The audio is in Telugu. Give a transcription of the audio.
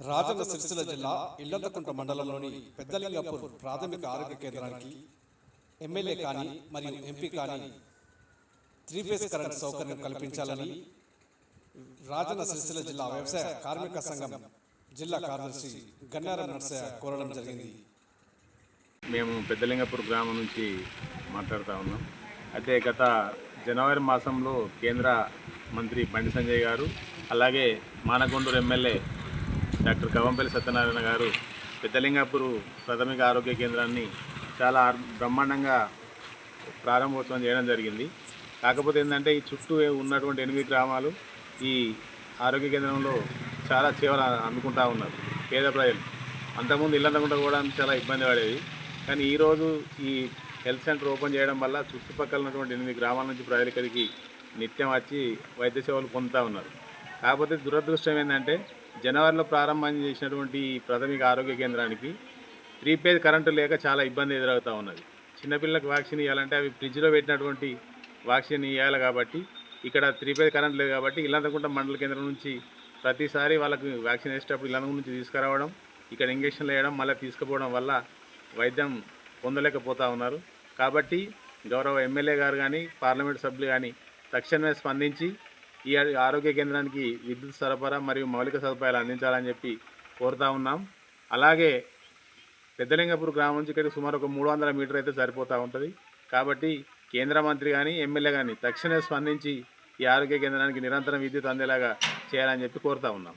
రాజన్న సిరిసిల్ల జిల్లా ఇళ్ళంతకుంట మండలంలోని పెద్దలింగపూర్ ప్రాథమిక ఆరోగ్య కేంద్రానికి ఎమ్మెల్యే కానీ మరియు ఎంపీ కానీ త్రీ ఫేస్ కరెంట్ సౌకర్యం కల్పించాలని రాజన్న సిరిసిల్ల జిల్లా వ్యవసాయ కార్మిక సంఘం జిల్లా కార్యదర్శి గన్నారం నర్సయ్య కోరడం జరిగింది. మేము పెద్దలింగపూర్ గ్రామం నుంచి మాట్లాడుతూ ఉన్నాం. అయితే గత జనవరి మాసంలో కేంద్ర మంత్రి బండి సంజయ్ గారు అలాగే మానకొండూరు ఎమ్మెల్యే డాక్టర్ కవంపల్లి సత్యనారాయణ గారు పెద్దలింగాపూర్ ప్రాథమిక ఆరోగ్య కేంద్రాన్ని చాలా బ్రహ్మాండంగా ప్రారంభోత్సవం చేయడం జరిగింది. కాకపోతే ఏంటంటే ఈ చుట్టూ ఉన్నటువంటి ఎనిమిది గ్రామాలు ఈ ఆరోగ్య కేంద్రంలో చాలా సేవలు అందుకుంటా ఉన్నారు పేద ప్రజలు. అంతకుముందు ఇల్లంతకుండా కూడా చాలా ఇబ్బంది పడేది. కానీ ఈరోజు ఈ హెల్త్ సెంటర్ ఓపెన్ చేయడం వల్ల చుట్టుపక్కల ఉన్నటువంటి ఎనిమిది గ్రామాల నుంచి ప్రజలు ఇక్కడికి నిత్యం వచ్చి వైద్య సేవలు పొందుతూ ఉన్నారు. కాకపోతే దురదృష్టం ఏంటంటే జనవరిలో ప్రారంభం చేసినటువంటి ప్రాథమిక ఆరోగ్య కేంద్రానికి ప్రీపేడ్ కరెంటు లేక చాలా ఇబ్బంది ఎదురవుతూ ఉన్నది. చిన్నపిల్లలకు వ్యాక్సిన్ ఇవ్వాలంటే అవి ఫ్రిడ్జ్లో పెట్టినటువంటి వ్యాక్సిన్ ఇవ్వాలి కాబట్టి ఇక్కడ ప్రీపెయిడ్ కరెంట్ లేదు కాబట్టి ఇల్లంతకుంట మండల కేంద్రం నుంచి ప్రతిసారి వాళ్ళకి వ్యాక్సిన్ వేసేటప్పుడు ఇల్లంతకుంట నుంచి తీసుకురావడం ఇక్కడ ఇంజక్షన్లు వేయడం మళ్ళీ తీసుకుపోవడం వల్ల వైద్యం పొందలేకపోతూ ఉన్నారు. కాబట్టి గౌరవ ఎమ్మెల్యే గారు కానీ పార్లమెంట్ సభ్యులు కానీ తక్షణమే స్పందించి ఈ ఆరోగ్య కేంద్రానికి విద్యుత్ సరఫరా మరియు మౌలిక సదుపాయాలు అందించాలని చెప్పి కోరుతా ఉన్నాం. అలాగే పెద్దలింగపూర్ గ్రామం నుంచి ఇక్కడికి సుమారు ఒక మూడు వందల మీటర్ అయితే సరిపోతూ ఉంటుంది. కాబట్టి కేంద్ర మంత్రి కానీ ఎమ్మెల్యే కానీ తక్షణమే స్పందించి ఈ ఆరోగ్య కేంద్రానికి నిరంతరం విద్యుత్ అందేలాగా చేయాలని చెప్పి కోరుతా ఉన్నాం.